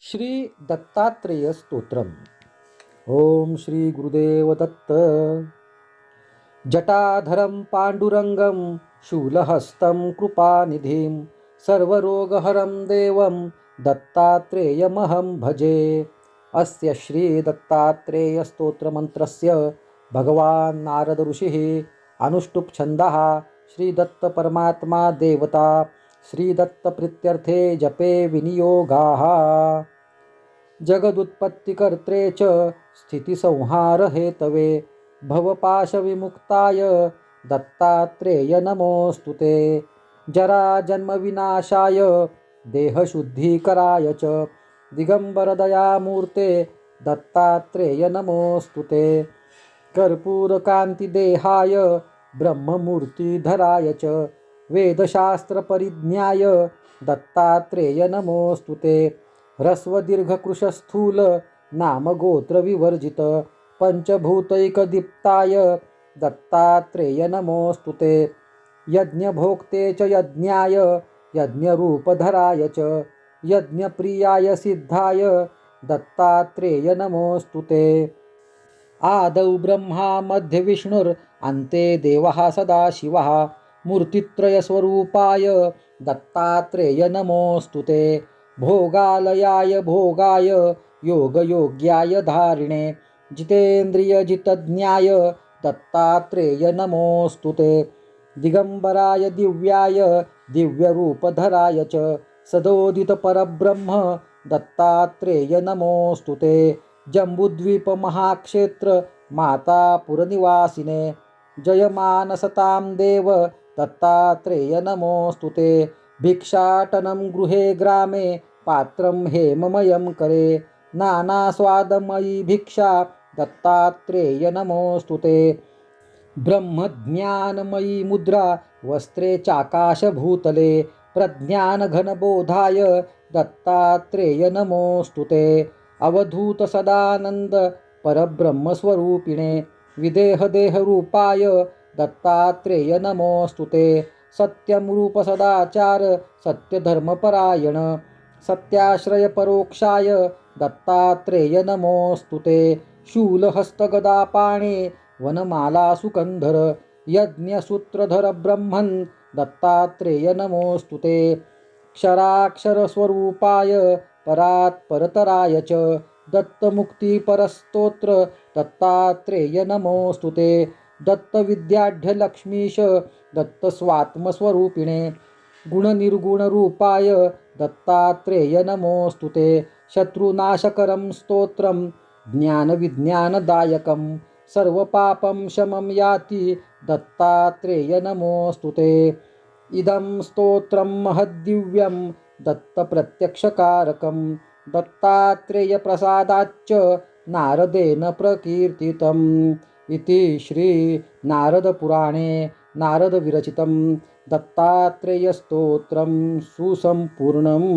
श्री दत्तात्रेय स्तोत्रम। ओम श्री गुरुदेव दत्त। जटाधरं पाण्डुरङ्गं शूलहस्तं कृपानिधिं सर्वरोगहरं देवं दत्तात्रेयमहं भजे। अस्य श्रीदत्तात्रेयस्तोत्रमन्त्रस्य भगवान् नारदऋषिः अनुष्टुप्छन्दः श्रीदत्तपरमात्मा देवता। श्रीदत्तप्रीत्यर्थे जपे विनियोगाः। जगदुत्पत्तिकर्त्रे च स्थितिसंहारहेतवे भवपाशविमुक्ताय दत्तात्रेय नमोऽस्तु ते। जराजन्मविनाशाय देहशुद्धीकराय च दिगम्बरदयामूर्ते दत्तात्रेय नमोऽस्तु ते। कर्पूरकान्तिदेहाय ब्रह्ममूर्तिधराय च वेदशास्त्रपरिज्ञाय दत्तात्रेय नमोऽस्तु ते। ह्रस्वदीर्घकृशस्थूल नामगोत्रविवर्जित पञ्चभूतैकदीप्ताय दत्तात्रेय नमोऽस्तु ते। यज्ञभोक्ते च यज्ञाय यज्ञरूपधराय च यज्ञप्रियाय सिद्धाय दत्तात्रेय नमोऽस्तु ते। आदौ ब्रह्मा मध्यविष्णुर् अन्ते देवः सदाशिवः। मूर्तित्रयस्वरूपाय दत्तात्रेय नमोऽस्तु ते। भोगालयाय भोगाय, योगयोग्याय धारिणे। जितेन्द्रियजितज्ञाय दत्तात्रेय नमोऽस्तु ते। दिव्याय, दिव्यरूपधराय च। सदोदितपरब्रह्म दत्तात्रेय नमोऽस्तु ते। जम्बुद्वीपमहाक्षेत्र मातापुरनिवासिने। जयमानसतां देव दत्तात्रेय नमोऽस्तु ते। भिक्षाटनं गृहे ग्रामे, पात्रं हेममयं करे। नानास्वादमयी भिक्षा दत्तात्रेय नमोऽस्तु ते। ब्रह्मज्ञानमयी मुद्रा, वस्त्रे चाकाशभूतले। प्रज्ञानघनबोधाय दत्तात्रेय नमोऽस्तु ते अवधूतसदानन्द परब्रह्मस्वरूपिणे। विदेहदेहरूपाय दत्तात्रेय नमोऽस्तु ते। सत्यं रूपसदाचार सत्यधर्मपरायण सत्याश्रयपरोक्षाय दत्तात्रेय नमोऽस्तु ते। शूलहस्तगदापाणे वनमालासुकन्धर यज्ञसूत्रधर ब्रह्मन् दत्तात्रेय नमोऽस्तु ते। क्षराक्षरस्वरूपाय परात्परतराय च दत्तमुक्तिपरस्तोत्र दत्तात्रेय नमोऽस्तु ते। दत्तविद्याढ्यलक्ष्मीश दत्तस्वात्मस्वरूपिणे गुणनिर्गुणरूपाय दत्तात्रेय नमोऽस्तु ते। शत्रुनाशकरं स्तोत्रं ज्ञानविज्ञानदायकं सर्वपापं शमं याति दत्तात्रेय नमोऽस्तु ते। इदं स्तोत्रं महद्दिव्यं दत्तप्रत्यक्षकारकं दत्तात्रेयप्रसादाच्च नारदेन प्रकीर्तितम्। इति श्री नारदपुराणे नारदविरचितं दत्तात्रेयस्तोत्रं सुसम्पूर्णम्